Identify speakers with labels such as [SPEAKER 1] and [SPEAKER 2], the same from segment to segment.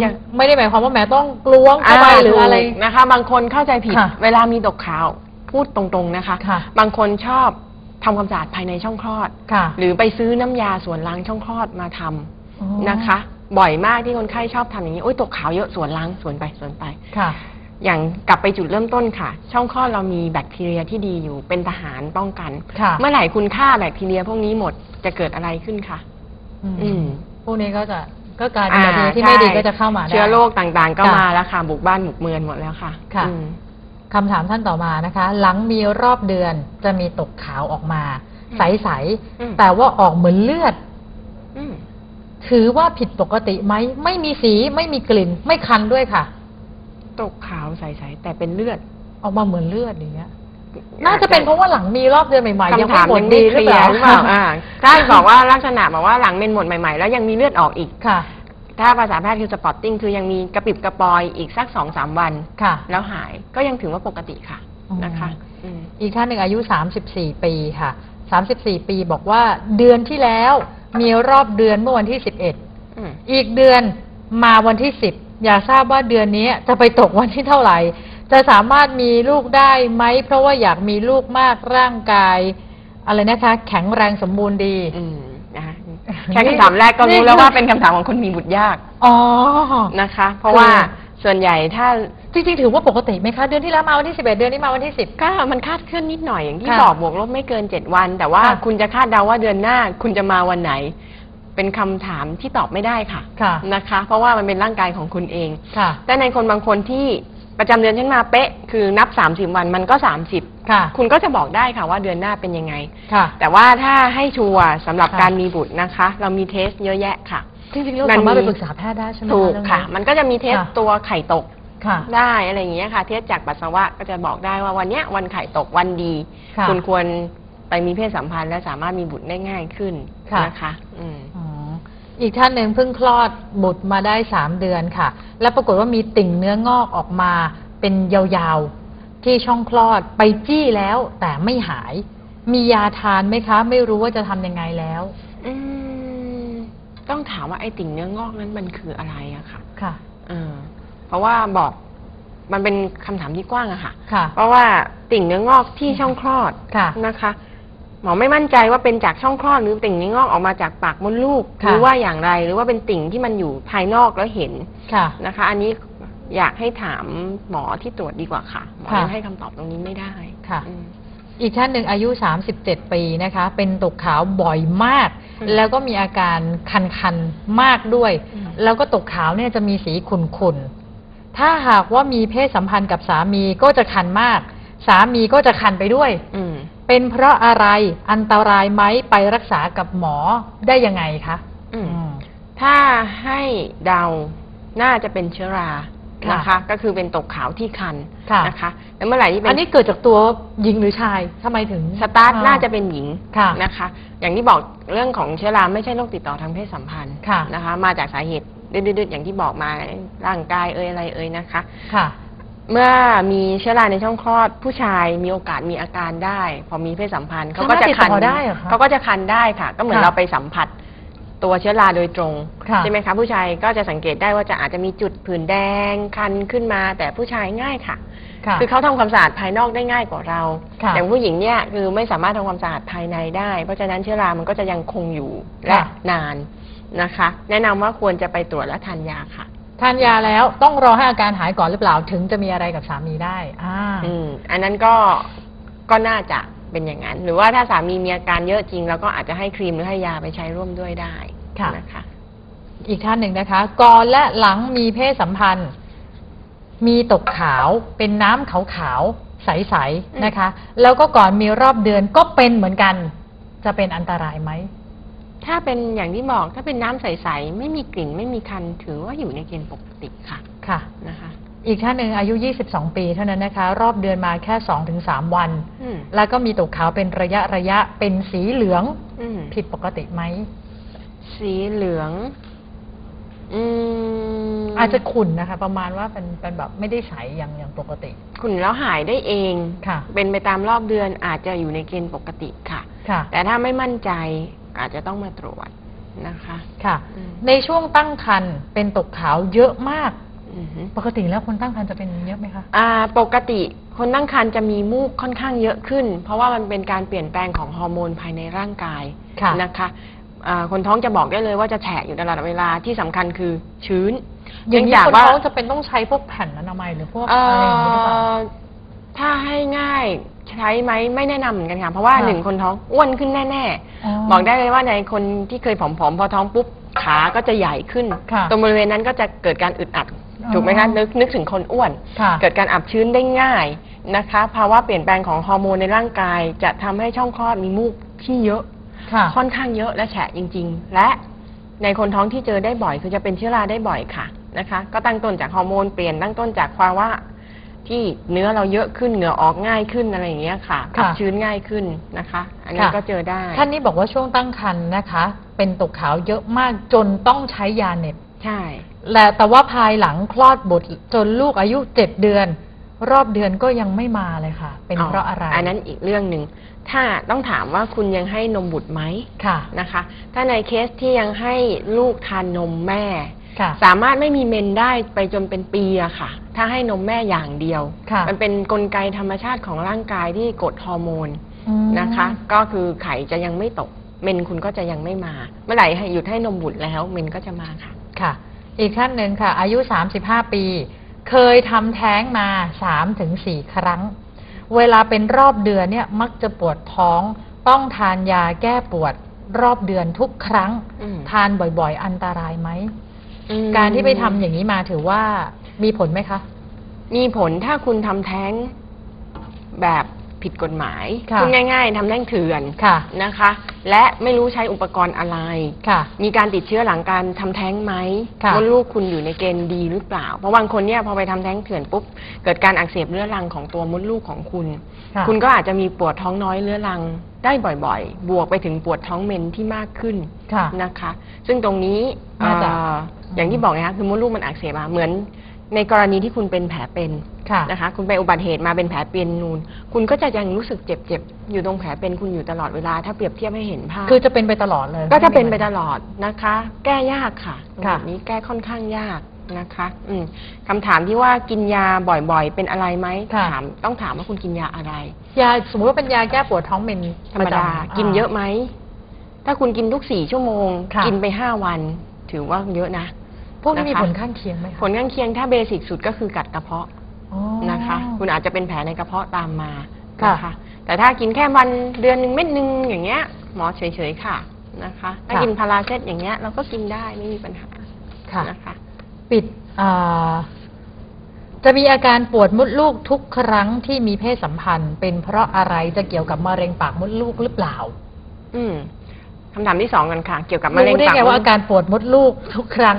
[SPEAKER 1] ไม่
[SPEAKER 2] คือ
[SPEAKER 1] อยาก
[SPEAKER 2] ไม่ได้หมายความว่าแหมต้องกลวงเข้าไปหรืออะไร
[SPEAKER 1] ถูกนะคะ บางคนเข้าใจผิด
[SPEAKER 2] ค่ะ
[SPEAKER 1] เวลามีตกขาวพูดตรงๆนะคะ
[SPEAKER 2] ค่ะ
[SPEAKER 1] บางคนชอบทำความสะอาดภายในช่องคลอด
[SPEAKER 2] ค่ะ
[SPEAKER 1] หรือไปซื้อน้ำยาส่วนล้างช่องคลอดมาทำ
[SPEAKER 2] อ๋อ
[SPEAKER 1] นะคะ บ่อยมากที่คนไข้ชอบทำอย่างนี้โอ้ยตกขาวเยอะส่วนล้างส่วนไปส่วนไป
[SPEAKER 2] ค่ะ
[SPEAKER 1] อย่างกลับไปจุดเริ่มต้นค่ะ ช่องคลอดเรามีแบคทีเรียที่ดีอยู่เป็นทหารป้องกัน
[SPEAKER 2] ค่ะ
[SPEAKER 1] เมื่อไหร่คุณฆ่าแบคทีเรียพวกนี้หมดจะเกิดอะไรขึ้นคะ
[SPEAKER 2] อืม
[SPEAKER 1] อืม
[SPEAKER 2] พวกนี้ก็จะ ก็กลายเป็นแบคทีเรียที่ไม่ดีก็จะเข้ามาได้
[SPEAKER 1] เชื้อโรคต่างๆ ก็
[SPEAKER 2] ค่ะ
[SPEAKER 1] มาแล้วค่ะบุกบ้านบุกเมืองหมดแล้วค่ะ
[SPEAKER 2] ค่ะ
[SPEAKER 1] อืม
[SPEAKER 2] คำถามท่านต่อมานะคะ หลังมีรอบเดือนจะมีตกขาวออกมา
[SPEAKER 1] อืม
[SPEAKER 2] ใส
[SPEAKER 1] อืม
[SPEAKER 2] ๆ แต่ว่าออกเหมือนเลือด
[SPEAKER 1] อืม
[SPEAKER 2] ถือว่าผิดปกติไหม ไม่มีสีไม่มีกลิ่น ไม่คันด้วยค่ะ
[SPEAKER 1] ตกขาวใสๆแต่เป็นเลือด
[SPEAKER 2] ออกมาเหมือนเลือดอย่างเงี้ย น่าจะเป็นเพราะว่าหลังมีรอบเดือนใหม่ๆยัง
[SPEAKER 1] คำ
[SPEAKER 2] ไม่
[SPEAKER 1] ถาม
[SPEAKER 2] หมด
[SPEAKER 1] ยัง
[SPEAKER 2] ดี
[SPEAKER 1] ไม่
[SPEAKER 2] ห
[SPEAKER 1] เค
[SPEAKER 2] รือ
[SPEAKER 1] ลี
[SPEAKER 2] เป
[SPEAKER 1] ย
[SPEAKER 2] ล่า
[SPEAKER 1] ร์หรือเปล่าอ่าถ้าบอกว่าลักษณะบอกว่าหลังเป็นหมดใหม่ ๆ แล้วยังมีเลือดออกอีก
[SPEAKER 2] ค่ะ
[SPEAKER 1] ถ้าภาษาแพทย์คือสปอตติ้งคือยังมีกระปิบกระปอยอีกสักสองสามวัน
[SPEAKER 2] ค่ะ
[SPEAKER 1] แล้วหายก็ยังถือว่าปกติค่ะ
[SPEAKER 2] อ๋อ
[SPEAKER 1] นะคะอืม
[SPEAKER 2] อีกท่านหนึ่งอายุ 34 ปีค่ะ 34 ปีบอกว่าเดือนที่แล้วมีรอบเดือนเมื่อวันที่ 11
[SPEAKER 1] อืม
[SPEAKER 2] อีกเดือนมาวันที่ 10 อยากทราบว่าเดือนนี้จะไปตกวันที่เท่าไหร่ จะสามารถมีลูกได้ไหม เพราะว่าอยากมีลูกมากร่างกาย อะไรนะคะ แข็งแรงสมบูรณ์ดี
[SPEAKER 1] อืมนะคะแค่คำถามแรกก็รู้แล้วว่าเป็นคำถามของคนมีบุตรยาก
[SPEAKER 2] อ๋อ
[SPEAKER 1] นะคะ เพราะว่าส่วนใหญ่ถ้า
[SPEAKER 2] จริงๆถือว่าปกติไหมคะเดือนที่แล้วมาวันที่ 11 เดือนนี้มาวันที่ 10
[SPEAKER 1] ก็มันคาดเคลื่อนนิดหน่อยอย่างที่
[SPEAKER 2] ค่ะ
[SPEAKER 1] บอกบวกลบไม่เกินเจ็ดวัน แต่ว่า
[SPEAKER 2] ค่ะ
[SPEAKER 1] คุณจะคาดเดาว่าเดือนหน้าคุณจะมาวันไหน เป็นคำถามที่ตอบไม่ได้ค่ะ
[SPEAKER 2] ค่ะ
[SPEAKER 1] นะคะ เพราะว่ามันเป็นร่างกายของคุณเอง
[SPEAKER 2] ค่ะ
[SPEAKER 1] แต่ในคนบางคนที่ ประจำเดือนฉันมาเป๊ะ คือนับ 30 วันมันก็ 30
[SPEAKER 2] ค่ะ
[SPEAKER 1] คุณก็จะบอกได้ค่ะว่าเดือนหน้าเป็นยังไง
[SPEAKER 2] ค่ะ
[SPEAKER 1] แต่ว่าถ้าให้ชัวร์สำหรับ
[SPEAKER 2] ค่ะ
[SPEAKER 1] การมีบุตรนะคะ เรามีเทสเยอะแยะค่ะ
[SPEAKER 2] จริงๆเรา
[SPEAKER 1] มัน
[SPEAKER 2] สามารถไป
[SPEAKER 1] มี
[SPEAKER 2] ปรึกษาแพทย์ได้ใช่ไหม
[SPEAKER 1] ถูก
[SPEAKER 2] เรื่องนี้
[SPEAKER 1] ค่ะ มันก็จะมีเทส
[SPEAKER 2] ค่ะ
[SPEAKER 1] ตัวไข่ตก
[SPEAKER 2] ค่ะ
[SPEAKER 1] ได้อะไรอย่างเงี้ยค่ะ เทสจากปัสสาวะก็จะบอกได้ว่าวันเนี้ยวันไข่ตกวันดี
[SPEAKER 2] ค่ะ
[SPEAKER 1] ณควรไปมีเพศสัมพันธ์และสามารถมีบุตรได้ง่ายขึ้น
[SPEAKER 2] ค่ะ
[SPEAKER 1] นะคะ อืม
[SPEAKER 2] อ๋อ อีกท่านหนึ่งเพิ่งคลอดบุตรมาได้สามเดือนค่ะ แล้วปรากฏว่ามีติ่งเนื้องอกออกมาเป็นยาวๆ ที่ช่องคลอดไปจี้แล้วแต่ไม่หาย มียาทานไหมคะ ไม่รู้ว่าจะทำยังไงแล้ว
[SPEAKER 1] อืมต้องถามว่าไอ้ติ่งเนื้องอกนั้นมันคืออะไรอะค่ะ
[SPEAKER 2] ค่ะ
[SPEAKER 1] เออเพราะว่าบอกมันเป็นคำถามที่กว้างอะค่ะ
[SPEAKER 2] ค่ะ
[SPEAKER 1] เพราะว่าติ่งเนื้องอกที่ช่องคลอด
[SPEAKER 2] ค่ะ
[SPEAKER 1] นะคะ หมอไม่มั่นใจว่าเป็นจากช่องคลอดหรือติ่งเนื้องอกออกมาจากปากมดลูก
[SPEAKER 2] ค่ะ
[SPEAKER 1] หรือว่าอย่างไรหรือว่าเป็นติ่งที่มันอยู่ภายนอกแล้วเห็น
[SPEAKER 2] ค่ะ
[SPEAKER 1] นะคะ อันนี้อยากให้ถามหมอที่ตรวจดีกว่าค่ะหมอ
[SPEAKER 2] ค่ะ
[SPEAKER 1] ยังให้คำตอบตรงนี้ไม่ได้
[SPEAKER 2] ค่ะ
[SPEAKER 1] อืม
[SPEAKER 2] อีกท่านหนึ่งอายุ 37 ปีนะคะ เป็นตกขาวบ่อยมาก
[SPEAKER 1] อืม
[SPEAKER 2] แล้วก็มีอาการคันๆ มากด้วย
[SPEAKER 1] อืม
[SPEAKER 2] แล้วก็ตกขาวเนี่ยจะมีสีขุ่นๆ ถ้าหากว่ามีเพศสัมพันธ์กับสามีก็จะคันมาก สามีก็จะคันไปด้วย
[SPEAKER 1] อืม
[SPEAKER 2] เป็นเพราะอะไรอันตรายไหมไปรักษากับหมอได้ยังไงคะ
[SPEAKER 1] อืม
[SPEAKER 2] อืม
[SPEAKER 1] ถ้าให้เดาน่าจะเป็นเชื้อรา
[SPEAKER 2] ค่ะ
[SPEAKER 1] นะคะ ก็คือเป็นตกขาวที่คัน
[SPEAKER 2] ค่ะ
[SPEAKER 1] นะคะแล้วเมื่อไหร่ที่เป็
[SPEAKER 2] อัน
[SPEAKER 1] น
[SPEAKER 2] นี้เกิดจากตัวหญิงหรือชายทำไมถึง
[SPEAKER 1] สตาร์ท
[SPEAKER 2] อ่
[SPEAKER 1] น่าจะเป็นหญิง
[SPEAKER 2] ค่ะ
[SPEAKER 1] นะคะ อย่างที่บอกเรื่องของเชื้อราไม่ใช่โรคติดต่อทางเพศสัมพันธ์
[SPEAKER 2] ค่ะ
[SPEAKER 1] นะคะ มาจากสาเหตุดืดๆๆอย่างที่บอกมาร่างกายเอ่ยอะไรเอ่ยนะคะ
[SPEAKER 2] ค่ะ
[SPEAKER 1] เมื่อมีเชื้อราในช่องคลอดผู้ชายมีโอกาสมีอาการได้ พอมีเพศสัมพันธ์เขาก็จะคัน
[SPEAKER 2] สามารถติดต่อได้เหรอคะ
[SPEAKER 1] เขาก็จะคันได้ค่ะ ก็เหมือน
[SPEAKER 2] ค่ะ
[SPEAKER 1] เราไปสัมผัสตัวเชื้อราโดยตรง
[SPEAKER 2] ค่ะ
[SPEAKER 1] ใช่ไหมคะผู้ชายก็จะสังเกตได้ว่าจะอาจจะมีจุดผื่นแดงคันขึ้นมา แต่ผู้ชายง่ายค่ะ
[SPEAKER 2] ค่ะ
[SPEAKER 1] คือเขาทำความสะอาดภายนอกได้ง่ายกว่าเรา
[SPEAKER 2] ค่ะ
[SPEAKER 1] แต่ผู้หญิงเนี่ยคือไม่สามารถทำความสะอาดภายในได้ เพราะฉะนั้นเชื้อรามันก็จะยังคงอยู่และ
[SPEAKER 2] ค่ะ
[SPEAKER 1] นานนะคะ แนะนำว่าควรจะไปตรวจและทานยาค่ะ
[SPEAKER 2] ทานยาแล้วต้องรอให้อาการหายก่อนหรือเปล่าถึงจะมีอะไรกับสามีได้อ่า
[SPEAKER 1] อืมอันนั้นก็ก็น่าจะเป็นอย่างนั้น หรือว่าถ้าสามีมีอาการเยอะจริงเราก็อาจจะให้ครีมหรือให้ยาไปใช้ร่วมด้วยได้
[SPEAKER 2] ค่ะ
[SPEAKER 1] นะคะ
[SPEAKER 2] อีกท่านหนึ่งนะคะ ก่อนและหลังมีเพศสัมพันธ์ มีตกขาวเป็นน้ำขาวๆใส
[SPEAKER 1] อืม
[SPEAKER 2] ๆนะคะ แล้วก็ก่อนมีรอบเดือนก็เป็นเหมือนกัน จะเป็นอันตรายไหม
[SPEAKER 1] ถ้าเป็นอย่างที่บอกถ้าเป็นน้ำใส ๆ ไม่มีกลิ่นไม่มีคันถือว่าอยู่ในเกณฑ์ปกติค่ะ
[SPEAKER 2] ค่ะ
[SPEAKER 1] นะคะ
[SPEAKER 2] อีกท่านหนึ่งอายุ 22 ปีเท่านั้นนะคะ รอบเดือนมาแค่ 2-3 วัน
[SPEAKER 1] อืม
[SPEAKER 2] แล้วก็มีตกขาวเป็นระยะระยะเป็นสีเหลือง
[SPEAKER 1] อืม
[SPEAKER 2] ผิดปกติไหม
[SPEAKER 1] สีเหลือง อืม
[SPEAKER 2] อาจจะขุ่นนะคะ ประมาณว่าเป็นเป็นแบบไม่ได้ใสอย่างอย่างปกติ
[SPEAKER 1] ขุ่นแล้วหายได้เอง
[SPEAKER 2] ค่ะ
[SPEAKER 1] เป็นไปตามรอบเดือนอาจจะอยู่ในเกณฑ์ปกติค่ะ
[SPEAKER 2] ค่ะ
[SPEAKER 1] แต่ถ้าไม่มั่นใจ อาจจะต้องมาตรวจนะคะ
[SPEAKER 2] ค่ะ
[SPEAKER 1] อืม
[SPEAKER 2] ในช่วงตั้งครรภ์เป็นตกขาวเยอะมาก
[SPEAKER 1] อือฮึ
[SPEAKER 2] ปกติแล้วคนตั้งครรภ์จะเป็นเยอะไหมคะ
[SPEAKER 1] อ่าปกติคนตั้งครรภ์จะมีมูกค่อนข้างเยอะขึ้น เพราะว่ามันเป็นการเปลี่ยนแปลงของฮอร์โมนภายในร่างกาย
[SPEAKER 2] ค่ะ
[SPEAKER 1] นะคะอ่าคนท้องจะบอกได้เลยว่าจะแฉะอยู่ตลอดเวลาที่สำคัญคือชื้น
[SPEAKER 2] อย่างนี้
[SPEAKER 1] เนื่
[SPEAKER 2] คนท้องจะเป็นต้องใช้พวกแผ่นอนามัยหรือพวก
[SPEAKER 1] เอ่
[SPEAKER 2] อะไรอย่างนี้หรือเปล่า
[SPEAKER 1] อถ้าให้ง่าย ใช้ไหมไม่แนะนำเหมือนกันค่ะเพราะว่า
[SPEAKER 2] ค่ะ
[SPEAKER 1] หนึ่งคนท้องอ้วนขึ้นแน่
[SPEAKER 2] อ๋อ
[SPEAKER 1] ๆ บอกได้เลยว่าในคนที่เคยผอมๆพอท้องปุ๊บขาก็จะใหญ่ขึ้น
[SPEAKER 2] ค่ะ
[SPEAKER 1] ตรงบริเวณนั้นก็จะเกิดการอึดอัด
[SPEAKER 2] อ๋อ
[SPEAKER 1] ถูกไหมคะนึกนึกถึงคนอ้วน
[SPEAKER 2] ค่ะ
[SPEAKER 1] เกิดการอับชื้นได้ง่ายนะคะภาวะเปลี่ยนแปลงของฮอร์โมนในร่างกาย จะทำให้ช่องคลอดมีมูกที่เยอะ
[SPEAKER 2] ค่ะ
[SPEAKER 1] ค่อนข้างเยอะและแฉะจริง ๆ และในคนท้องที่เจอได้บ่อย คือจะเป็นเชื้อราได้บ่อยค่ะนะคะ ก็ตั้งต้นจากฮอร์โมนเปลี่ยนตั้งต้นจากภาวะ ที่เนื้อเราเยอะขึ้นเหงื่อออกง่ายขึ้นอะไรอย่างเงี้ยค่ะ
[SPEAKER 2] ค่ะ
[SPEAKER 1] อับชื้นง่ายขึ้นนะคะ อันนี้
[SPEAKER 2] ค่ะ
[SPEAKER 1] ก็เจอได้
[SPEAKER 2] ท่านนี้บอกว่าช่วงตั้งครรภ์นะคะ เป็นตกขาวเยอะมากจนต้องใช้ยาเหน็บ
[SPEAKER 1] ใช่
[SPEAKER 2] และแต่ว่าภายหลังคลอดบุตรจนลูกอายุเจ็ดเดือน รอบเดือนก็ยังไม่มาเลยค่ะ เป็นเพราะอะไร
[SPEAKER 1] อันนั้นอีกเรื่องหนึ่ง ถ้าต้องถามว่าคุณยังให้นมบุตรไหม
[SPEAKER 2] ค่ะ
[SPEAKER 1] นะคะ ถ้าในเคสที่ยังให้ลูกทานนมแม่
[SPEAKER 2] ค่ะ
[SPEAKER 1] สามารถไม่มีเมนได้ไปจนเป็นปีอะค่ะ ถ้าให้นมแม่อย่างเดียว
[SPEAKER 2] ค่ะ
[SPEAKER 1] มันเป็นกลไกธรรมชาติของร่างกายที่กดฮอร์โมน
[SPEAKER 2] อืม
[SPEAKER 1] นะคะ ก็คือไข่จะยังไม่ตก เมนคุณก็จะยังไม่มา เมื่อไหร่ให้หยุดให้นมบุตรแล้ว เมนก็จะมาค่ะ
[SPEAKER 2] ค่ะ อีกท่านหนึ่งค่ะ อายุ 35 ปี เคยทำแท้งมา3ถึง4ครั้ง เวลาเป็นรอบเดือนเนี่ยมักจะปวดท้อง ต้องทานยาแก้ปวดรอบเดือนทุกครั้ง
[SPEAKER 1] อืม
[SPEAKER 2] ทานบ่อยๆ อันตรายไหม
[SPEAKER 1] อืม
[SPEAKER 2] การที่ไปทำอย่างนี้มาถือว่ามีผลไหมคะ
[SPEAKER 1] มีผลถ้าคุณทำแท้งแบบ ผิดกฎหมาย
[SPEAKER 2] ค่ะ
[SPEAKER 1] พูดง่าย ๆทำแท้งเถื่อน
[SPEAKER 2] ค่ะ
[SPEAKER 1] นะคะ และไม่รู้ใช้อุปกรณ์อะไร
[SPEAKER 2] ค่ะ
[SPEAKER 1] มีการติดเชื้อหลังการทำแท้งไหม
[SPEAKER 2] ค่ะ
[SPEAKER 1] ว่าลูกคุณอยู่ในเกณฑ์ดีหรือเปล่า เพราะบางคนเนี่ยพอไปทำแท้งเถื่อนปุ๊บเกิดการอักเสบเรื้อรังของตัวมดลูกของคุณ
[SPEAKER 2] ค่ะ
[SPEAKER 1] คุณก็อาจจะมีปวดท้องน้อยเรื้อรังได้บ่อยๆ บวกไปถึงปวดท้องเมนที่มากขึ้น
[SPEAKER 2] ค่ะ
[SPEAKER 1] นะคะ ซึ่งตรงนี้
[SPEAKER 2] น่าจะ
[SPEAKER 1] เอ่ออย่างที่บอกนะคะคือมดลูกมันอักเสบอะเหมือน ในกรณีที่คุณเป็นแผลเป็น
[SPEAKER 2] ค่ะ
[SPEAKER 1] นะคะ คุณไปอุบัติเหตุมาเป็นแผลเป็นนูน คุณก็จะยังรู้สึกเจ็บๆ อยู่ตรงแผลเป็นคุณอยู่ตลอดเวลา ถ้าเปรียบเทียบให้เห็นภาพ
[SPEAKER 2] คือจะเป็นไปตลอดเลย
[SPEAKER 1] ก็จะเป็นไปตลอดนะคะ แก้ยากค่ะตรง
[SPEAKER 2] ค่ะ
[SPEAKER 1] นี้แก้ค่อนข้างยากนะคะ อืมคำถามที่ว่ากินยาบ่อยๆ เป็นอะไรไหม
[SPEAKER 2] ค่ะ
[SPEAKER 1] ถามต้องถามว่าคุณกินยาอะไร
[SPEAKER 2] ยาสมมติว่าเป็นยาแก้ปวดท้องเป็น
[SPEAKER 1] ธรรมดา
[SPEAKER 2] ประจำ
[SPEAKER 1] กินเยอะไหม ถ้าคุณกินทุกสี่ชั่วโมง
[SPEAKER 2] ค่ะ
[SPEAKER 1] กินไปห้าวัน ถือว่าเยอะนะ
[SPEAKER 2] พวกนี้มี
[SPEAKER 1] นะคะ
[SPEAKER 2] ผลข้างเคียงไหมคะ
[SPEAKER 1] ผลข้างเคียงถ้าเบสิกสุดก็คือกัดกระเพาะ
[SPEAKER 2] อ๋อ
[SPEAKER 1] นะคะ คุณอาจจะเป็นแผลในกระเพาะตามมา
[SPEAKER 2] ค่ะ
[SPEAKER 1] นะคะแต่ถ้ากินแค่วันเดือนหนึ่งเม็ดหนึ่งอย่างเงี้ย หมอเฉยๆค่ะนะคะ ถ้ากินพาราเซตอย่างเงี้ยเราก็กินได้ไม่มีปัญหา
[SPEAKER 2] ค่ะ
[SPEAKER 1] นะคะ
[SPEAKER 2] ปิดอ่าจะมีอาการปวดมดลูกทุกครั้งที่มีเพศสัมพันธ์ เป็นเพราะอะไรจะเกี่ยวกับมะเร็งปากมดลูกหรือเปล่า
[SPEAKER 1] อืม คำถามที่สองกันค่ะ เกี่ยวกับมะเร็ง
[SPEAKER 2] รู้ได้
[SPEAKER 1] ปาก
[SPEAKER 2] ไง
[SPEAKER 1] ม
[SPEAKER 2] ว่า
[SPEAKER 1] ด
[SPEAKER 2] อาการปวดมดลูกทุกครั้ง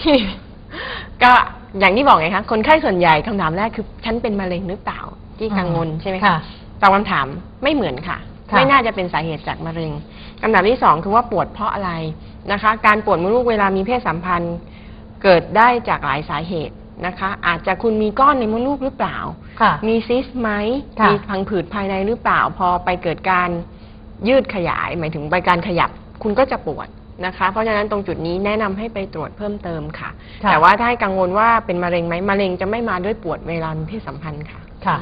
[SPEAKER 2] ที่
[SPEAKER 1] ก็อย่างที่บอกไงคะคนไข้ส่วนใหญ่คำถามแรกคือฉันเป็นมะเร็งหรือเปล่าที่กังวลใช่ไหม
[SPEAKER 2] ค่ะ
[SPEAKER 1] ตอบคำถามไม่เหมือนค่ะ
[SPEAKER 2] ค่ะ
[SPEAKER 1] ไม่น่าจะเป็นสาเหตุจากมะเร็งคำถามที่สองคือว่าปวดเพราะอะไรนะคะ การปวดมดลูกเวลามีเพศสัมพันธ์เกิดได้จากหลายสาเหตุนะคะ อาจจะคุณมีก้อนในมดลูกหรือเปล่า
[SPEAKER 2] ค่ะ
[SPEAKER 1] มีซิสต์ไหม
[SPEAKER 2] ค่ะ
[SPEAKER 1] มีพังผืดภายในหรือเปล่า พอไปเกิดการ ยืดขยาย หมายถึงไปการขยับคุณก็จะปวดนะคะ เพราะฉะนั้นตรงจุดนี้แนะนำให้ไปตรวจเพิ่มเติมค่ะ
[SPEAKER 2] ค่ะ
[SPEAKER 1] แต่ว่าถ้าให้กังวลว่าเป็นมะเร็งไหมมะเร็งจะไม่มาด้วยปวดเวลามีเพศสัมพันธ์ค่ะ
[SPEAKER 2] ค่ะ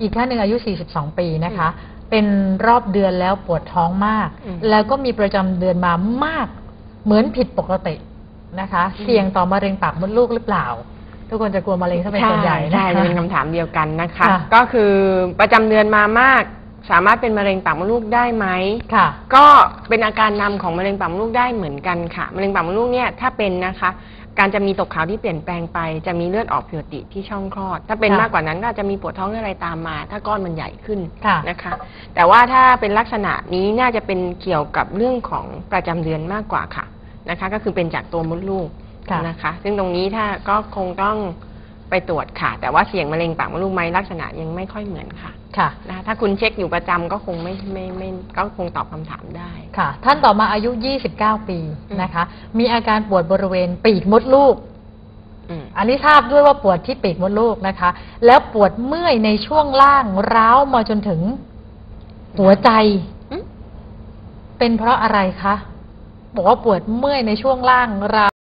[SPEAKER 2] อีกท่านหนึ่งอายุ 42 ปีนะคะ เป็นรอบเดือนแล้วปวดท้องมาก
[SPEAKER 1] อืม
[SPEAKER 2] แล้วก็มีประจำเดือนมามากเหมือนผิดปกตินะคะ
[SPEAKER 1] อืม
[SPEAKER 2] เสี่ยงต่อมะเร็งปากมดลูกหรือเปล่าทุกคนจะกลัวมะเร็งถ้าเป็นส่วนใหญ่นะ
[SPEAKER 1] ใช่
[SPEAKER 2] คะ
[SPEAKER 1] เป็นคำถามเดียวกันนะคะ
[SPEAKER 2] ค่ะ
[SPEAKER 1] ก็คือประจำเดือนมามาก สามารถเป็นมะเร็งปากมดลูกได้ไหม
[SPEAKER 2] ค่ะ
[SPEAKER 1] ก็เป็นอาการนำของมะเร็งปากมดลูกได้เหมือนกันค่ะ มะเร็งปากมดลูกเนี่ยถ้าเป็นนะคะ การจะมีตกขาวที่เปลี่ยนแปลงไป จะมีเลือดออกผิวปกติที่ช่องคลอด ถ้าเป็น
[SPEAKER 2] ค่ะ
[SPEAKER 1] มากกว่านั้นก็อาจจะมีปวดท้องอะไรตามมา ถ้าก้อนมันใหญ่ขึ้น
[SPEAKER 2] ค่ะ
[SPEAKER 1] นะคะ แต่ว่าถ้าเป็นลักษณะนี้น่าจะเป็นเกี่ยวกับเรื่องของประจำเดือนมากกว่าค่ะนะคะ ก็คือเป็นจากตัวมดลูก
[SPEAKER 2] ค่ะ
[SPEAKER 1] นะคะ ซึ่งตรงนี้ถ้าก็คงต้อง ไปตรวจค่ะ แต่ว่าเสี่ยงมะเร็งปากมดลูกไหมลักษณะยังไม่ค่อยเหมือนค่ะ
[SPEAKER 2] ค่ะ
[SPEAKER 1] นะคะถ้าคุณเช็คอยู่ประจำก็คงไม่ไม่ไม่ก็คงตอบคำถามได้
[SPEAKER 2] ค่ะ ท่านต่อมาอายุ 29 ปี
[SPEAKER 1] อืม
[SPEAKER 2] นะคะ มีอาการปวดบริเวณปีกมดลูก
[SPEAKER 1] อืม
[SPEAKER 2] อันนี้ทราบด้วยว่าปวดที่ปีกมดลูกนะคะ แล้วปวดเมื่อยในช่วงล่างร้าวมาจนถึง หัวใจ
[SPEAKER 1] อืม
[SPEAKER 2] เป็นเพราะอะไรคะ บอกว่าปวดเมื่อยในช่วงล่างราว